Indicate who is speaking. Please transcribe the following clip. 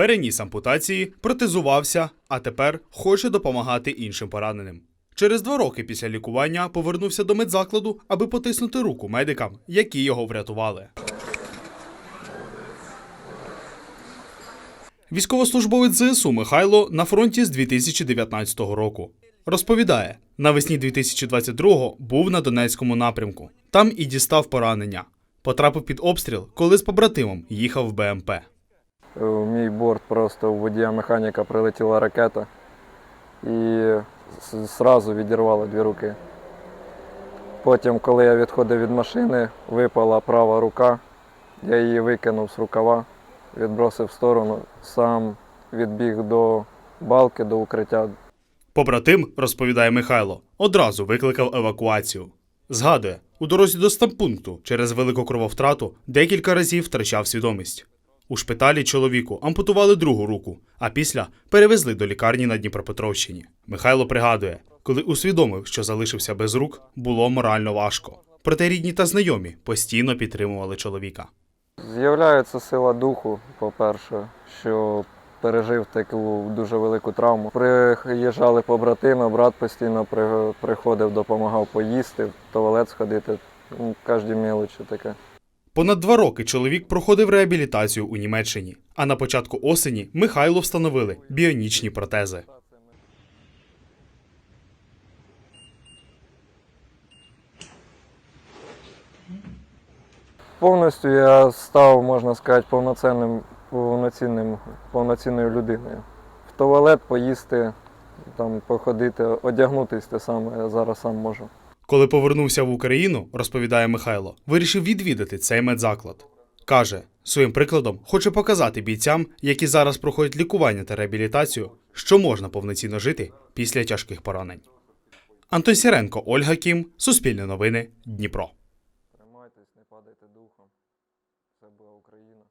Speaker 1: Переніс ампутації, протезувався, а тепер хоче допомагати іншим пораненим. Через два роки після лікування повернувся до медзакладу, аби потиснути руку медикам, які його врятували. Військовослужбовець ЗСУ Михайло на фронті з 2019 року. Розповідає, навесні 2022-го був на Донецькому напрямку. Там і дістав поранення. Потрапив під обстріл, коли з побратимом їхав в БМП.
Speaker 2: В мій борт просто у водія механіка прилетіла ракета і зразу відірвало дві руки. Потім, коли я відходив від машини, випала права рука, я її викинув з рукава, відбросив в сторону, сам відбіг до балки, до укриття.
Speaker 1: Побратим, розповідає Михайло, одразу викликав евакуацію. Згадує, у дорозі до стампункту через велику крововтрату декілька разів втрачав свідомість. У шпиталі чоловіку ампутували другу руку, а після перевезли до лікарні на Дніпропетровщині. Михайло пригадує, коли усвідомив, що залишився без рук, було морально важко. Проте рідні та знайомі постійно підтримували чоловіка.
Speaker 2: З'являється сила духу, по-перше, що пережив таку дуже велику травму. Приїжджали побратими, брат постійно приходив, допомагав поїсти, в туалет сходити, ну, кожні мелочі таке.
Speaker 1: Понад два роки чоловік проходив реабілітацію у Німеччині, а на початку осені Михайло встановили біонічні протези.
Speaker 2: Повністю я став, можна сказати, повноцінним, повноцінним, повноцінною людиною. В туалет поїсти, там, походити, одягнутися те саме я зараз сам можу.
Speaker 1: Коли повернувся в Україну, розповідає Михайло, вирішив відвідати цей медзаклад. Каже, своїм прикладом хоче показати бійцям, які зараз проходять лікування та реабілітацію, що можна повноцінно жити після тяжких поранень. Антон Сіренко, Ольга Кім, Суспільне новини, Дніпро.
Speaker 2: Тримайтесь, не падайте духом. Це була Україна.